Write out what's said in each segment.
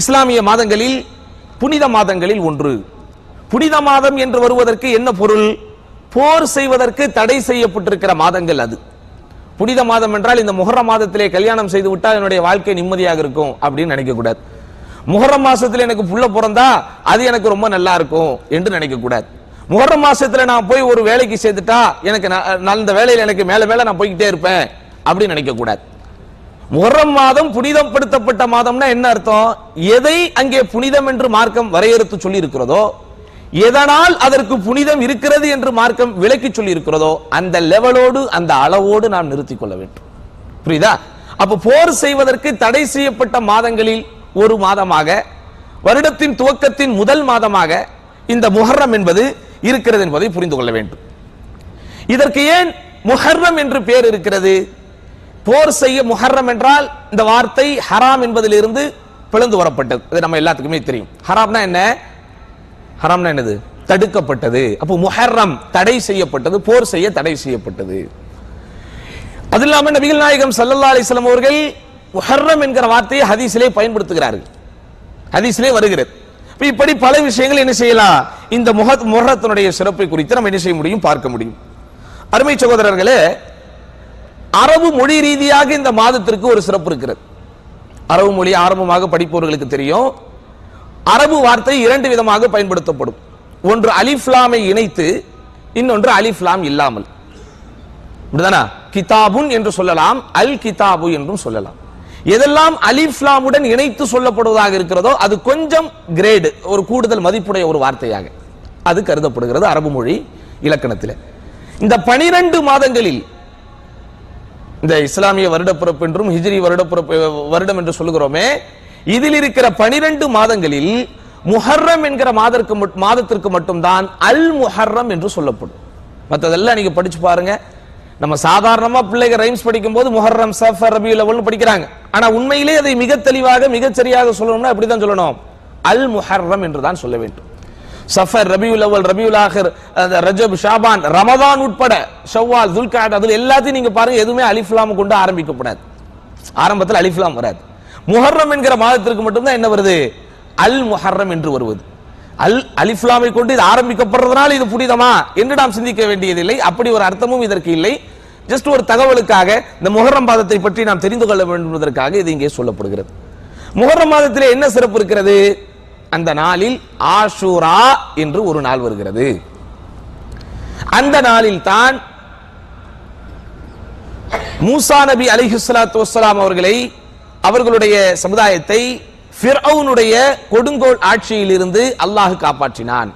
இஸ்லாமிய மாதங்களில் புனித மாதங்களில் ஒன்று. புனித மாதம் என்று வருவதற்கு என்ன பொருள்? போர் செய்வதற்கு தடை செய்யப்பட்டிருக்கிற மாதங்கள் அது. புனித மாதம் என்றால் இந்த முகர மாதத்திலே கல்யாணம் செய்து விட்டால் என்னுடைய வாழ்க்கை நிம்மதியாக இருக்கும் அப்படின்னு நினைக்கக்கூடாது. கூடாது மாசத்தில் எனக்கு புள்ள பிறந்தா அது எனக்கு ரொம்ப நல்லா இருக்கும் என்று நினைக்கக்கூடாது. கூடாது மாசத்தில் நான் போய் ஒரு வேலைக்கு சேர்த்துட்டா எனக்கு அந்த நான் எனக்கு மேலே மேலே நான் போய்கிட்டே இருப்பேன் அப்படின்னு நினைக்கக்கூடாது. முகரம் மாதம் புனிதப்படுத்தப்பட்ட மாதம்னா என்ன அர்த்தம்? எதை அங்கே புனிதம் என்று மார்க்கம் வரையறுத்து சொல்லி இருக்கிறதோ எதனால் அதற்கு புனிதம் இருக்கிறது என்று மார்க்கம் விளக்கி சொல்லி இருக்கிறதோ அந்த லெவலோடு அந்த அளவோடு நாம் நிறுத்திக் கொள்ள வேண்டும். புரியுதா? அப்ப போர் செய்வதற்கு தடை செய்யப்பட்ட மாதங்களில் ஒரு மாதமாக வருடத்தின் துவக்கத்தின் முதல் மாதமாக இந்த முஹர்ரம் என்பது இருக்கிறது என்பதை புரிந்து கொள்ள வேண்டும். இதற்கு ஏன் முஹர்ரம் என்று பெயர் இருக்கிறது? போர் செய்ய முஹர்ரம் என்றால் இந்த வார்த்தை ஹராம் என்பதிலிருந்து பிளந்து வரப்பட்டது. அது நம்ம எல்லாத்துக்குமே தெரியும். ஹராம்னா என்ன? ஹராம்னா என்னது? தடுக்கப்பட்டது. அப்போ முஹர்ரம் தடை செய்யப்பட்டது போர் செய்ய தடை செய்யப்பட்டது. அது இல்லாம நபிகள் நாயகம் சல்லல்லா அலிஸ்லாம் அவர்கள் முஹர்ரம் என்கிற வார்த்தையை ஹதீஸிலே பயன்படுத்துகிறார்கள். ஹதீஸிலே வருகிறது. இப்படி பல விஷயங்கள் என்ன செய்யலாம்? இந்த முகத் முஹரத்தினுடைய சிறப்பை குறித்து நம்ம என்ன செய்ய முடியும்? பார்க்க முடியும். அருமை சகோதரர்களே அரபு மொழி ரீதியாக இந்த மாதத்திற்கு ஒரு சிறப்பு இருக்கிறது. அரபு மொழி ஆரம்பமாக படிப்பவர்களுக்கு தெரியும். அரபு வார்த்தை இரண்டு விதமாக பயன்படுத்தப்படும். ஒன்று அலிஃப்லாமை இணைத்து இன்னொன்று அலிஃப்லாம் இல்லாமல். இப்படிதானா கிதாபுன் என்று சொல்லலாம் அல் கிதாபு என்றும் சொல்லலாம். எதெல்லாம் அலிஃப்லாமுடன் இணைத்து சொல்லப்படுவதாக இருக்கிறதோ அது கொஞ்சம் கிரேடு ஒரு கூடுதல் மதிப்புடைய ஒரு வார்த்தையாக. அது கருதப்படுகிறது அரபு மொழி இலக்கணத்தில். இந்த பனிரெண்டு மாதங்களில் இந்த இஸ்லாமிய வருடப்பிறப்பு என்றும் ஹிஜ்ரி வருடப்பிறப்பு வருடம் என்று சொல்லுகிறோமே இதில் இருக்கிற பனிரெண்டு மாதங்களில் முஹர்ரம் என்கிற மாதத்திற்கு மாதத்திற்கு மட்டும்தான் அல் முஹர்ரம் என்று சொல்லப்படும். மற்றதெல்லாம் நீங்க படிச்சு பாருங்க. நம்ம சாதாரணமா பிள்ளைங்க ரைம்ஸ் படிக்கும் போது முஹர்ரம் சஃபர் ரபியுல் அவல்னு படிக்கிறாங்க. ஆனா உண்மையிலே அதை மிக தெளிவாக மிகச் சரியாக சொல்லணும்னா அப்படிதான் சொல்லணும். அல் முஹர்ரம் என்று தான் சொல்ல வேண்டும். சஃபர் ரபியுல் அவல் ரபியுல் ஆஹிர் ரஜப் ஷாபான் ரமதான் உட்பட ஷவ்வால் துல்காட் அதில் எல்லாத்தையும் நீங்க பாருங்க எதுவுமே அலிஃப்லாம் கொண்டு ஆரம்பிக்கப்படாது. ஆரம்பத்தில் அலிஃப்லாம் வராது. முஹர்ரம் என்கிற மாதத்திற்கு மட்டும்தான் என்ன வருது? அல் முஹர்ரம் என்று வருவது. அல் அலிஃப்லாமை கொண்டு இது ஆரம்பிக்கப்படுறதுனால இது புனிதமா என்று நாம் சிந்திக்க வேண்டியதில்லை. அப்படி ஒரு அர்த்தமும் இதற்கு இல்லை. ஜஸ்ட் ஒரு தகவலுக்காக இந்த முகரம் மாதத்தை பற்றி நாம் தெரிந்து கொள்ள வேண்டும் என்பதற்காக இது இங்கே சொல்லப்படுகிறது. முஹர்ரம் மாதத்திலே என்ன சிறப்பு இருக்கிறது? அந்த நாளில் ஆஷூரா என்று ஒரு நாள் வருகிறது. அந்த நாளில் தான் மூசா நபி அலிஹுஸ்லாத்து வஸ்ஸலாம் அவர்களை அவர்களுடைய சமுதாயத்தை ஃபிர்அவுனுடைய கொடுங்கோல் ஆட்சியில் இருந்து அல்லாஹ் காப்பாற்றினான்.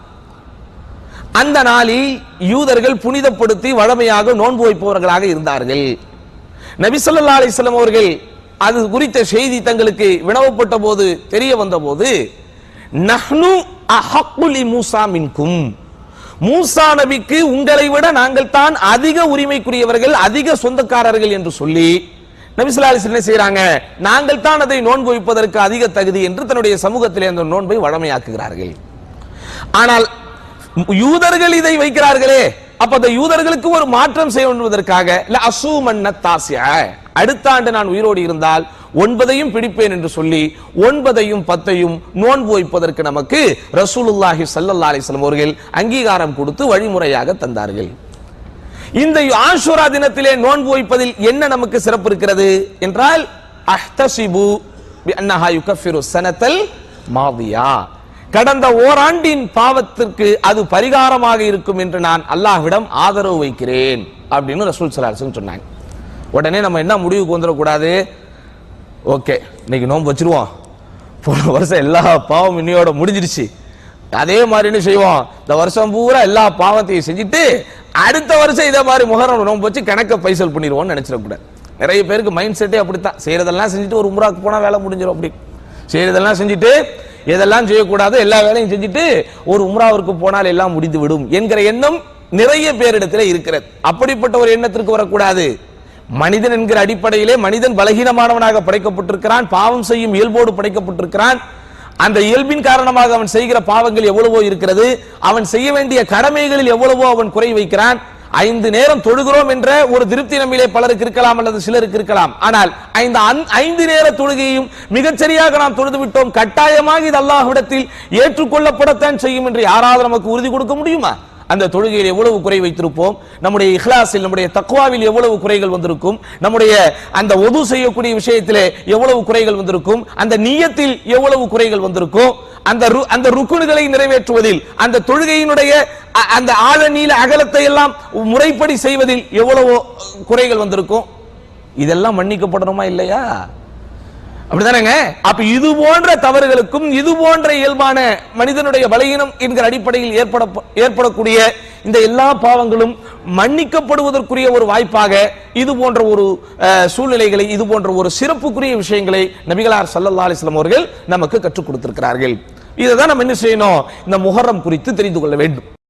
அந்த நாளில் யூதர்கள் புனிதப்படுத்தி வழமையாக நோன்பு வைப்பவர்களாக இருந்தார்கள். நபி ஸல்லல்லாஹு அவர்கள் அது குறித்த செய்தி தங்களுக்கு வினவப்பட்ட போது தெரிய வந்த போது நஹ்னு அஹக்குலி மூசா மின்கும். மூசா நபிக்கு உங்களை விட நாங்கள் தான் அதிக உரிமைக்குரியவர்கள் அதிக சொந்தக்காரர்கள் என்று சொல்லி நபி என்ன செய்றாங்க? நாங்கள் தான் அதை நோன்பு வைப்பதற்கு அதிக தகுதி என்று தன்னுடைய சமூகத்திலே அந்த நோன்பை வழமையாக்குகிறார்கள். ஆனால் யூதர்கள் இதை வைக்கிறார்களே அப்ப அந்த யூதர்களுக்கு ஒரு மாற்றம் செய்ய அசூமன்ன தாசிய. அடுத்த ஆண்டு நான் உயிரோடு இருந்தால் ஒன்பதையும் பிடிப்பேன் என்று சொல்லி ஒன்பதையும் பத்தையும் நோன்பு வைப்பதற்கு நமக்கு ரசூலுல்லாஹி சல்லல்லா அலிஸ்லம் அவர்கள் அங்கீகாரம் கொடுத்து வழிமுறையாக தந்தார்கள். இந்த ஆஷுரா தினத்திலே நோன்பு வைப்பதில் என்ன நமக்கு சிறப்பு இருக்கிறது என்றால் அஹ்தசிபு அன்னஹா யுகஃபிரு சனத்தல் மாதியா. கடந்த ஓராண்டின் பாவத்திற்கு அது பரிகாரமாக இருக்கும் என்று நான் அல்லாஹ்விடம் ஆதரவு வைக்கிறேன் அப்படின்னு ரசூல் சலாசன் சொன்னாங்க. உடனே நம்ம என்ன முடிவுக்கு வந்துடக்கூடாது? ஓகே இன்னைக்கு நோன்பு வச்சிருவோம். போன வருஷம் எல்லா பாவம் இன்னையோட முடிஞ்சிருச்சு அதே மாதிரி என்ன செய்வோம்? இந்த வருஷம் பூரா எல்லா பாவத்தையும் செஞ்சுட்டு அடுத்த வருஷம் இதே மாதிரி முகரம் நோன்பு வச்சு கணக்க பைசல் பண்ணிடுவோம்னு நினைச்சிடக்கூடாது. நிறைய பேருக்கு மைண்ட் செட்டே அப்படித்தான். செய்யறதெல்லாம் செஞ்சுட்டு ஒரு உம்ராக்கு போனால் வேலை முடிஞ்சிடும் அப்படி. செய்யறதெல்லாம் செஞ்சுட்டு எதெல்லாம் செய்யக்கூடாது எல்லா வேலையும் செஞ்சுட்டு ஒரு உம்ராவிற்கு போனால் எல்லாம் முடிந்து விடும் என்கிற எண்ணம் நிறைய பேரிடத்தில் இருக்கிறது. அப்படிப்பட்ட ஒரு எண்ணத்திற்கு வரக்கூடாது. மனிதன் என்கிற அடிப்படையிலே மனிதன் பலகீனமானவனாக படைக்கப்பட்டிருக்கிறான் பாவம் செய்யும் இயல்போடு படைக்கப்பட்டிருக்கிறான். அந்த இயல்பின் காரணமாக அவன் செய்கிற பாவங்கள் எவ்வளவோ இருக்கிறது. அவன் செய்ய வேண்டிய கடமைகளில் எவ்வளவோ அவன் குறை வைக்கிறான் ஐந்து நேரம் தொழுகிறோம் என்ற ஒரு திருப்தி நம்மிலே பலருக்கு இருக்கலாம் அல்லது சிலருக்கு இருக்கலாம். ஆனால் ஐந்து ஐந்து நேர தொழுகையும் மிகச்சரியாக நாம் தொழுது விட்டோம். கட்டாயமாக இது அல்லாஹ்விடத்தில் ஏற்றுக்கொள்ளப்படத்தான் செய்யும் என்று யாராவது நமக்கு உறுதி கொடுக்க முடியுமா? அந்த தொழுகையில் எவ்வளவு குறை வைத்திருப்போம்? நம்முடைய இஹ்லாஸில் நம்முடைய தக்குவாவில் எவ்வளவு குறைகள் வந்திருக்கும்? நம்முடைய அந்த ஒது செய்யக்கூடிய விஷயத்திலே எவ்வளவு குறைகள் வந்திருக்கும்? அந்த நீயத்தில் எவ்வளவு குறைகள் வந்திருக்கும்? அந்த ரு- அந்த ருக்குனுகளை நிறைவேற்றுவதில் அந்த தொழுகையினுடைய அந்த ஆழ நீள அகலத்தை எல்லாம் முறைப்படி செய்வதில் எவ்வளவு குறைகள் வந்திருக்கும். இதெல்லாம் மன்னிக்கப்படணுமா இல்லையா? அப்படிதானேங்க? அப்ப இது போன்ற தவறுகளுக்கும் இது போன்ற இயல்பான மனிதனுடைய பலகீனம் என்கிற அடிப்படையில் ஏற்பட ஏற்படக்கூடிய இந்த எல்லா பாவங்களும் மன்னிக்கப்படுவதற்குரிய ஒரு வாய்ப்பாக இது போன்ற ஒரு அஹ், சூழ்நிலைகளை இது போன்ற ஒரு சிறப்புக்குரிய விஷயங்களை நபிகளார் சல்லல்லா அலிஸ்லாம் அவர்கள் நமக்கு கற்றுக் கொடுத்திருக்கிறார்கள். இதை தான் நம்ம என்ன செய்யணும்? இந்த முகரம் குறித்து தெரிந்து கொள்ள வேண்டும்.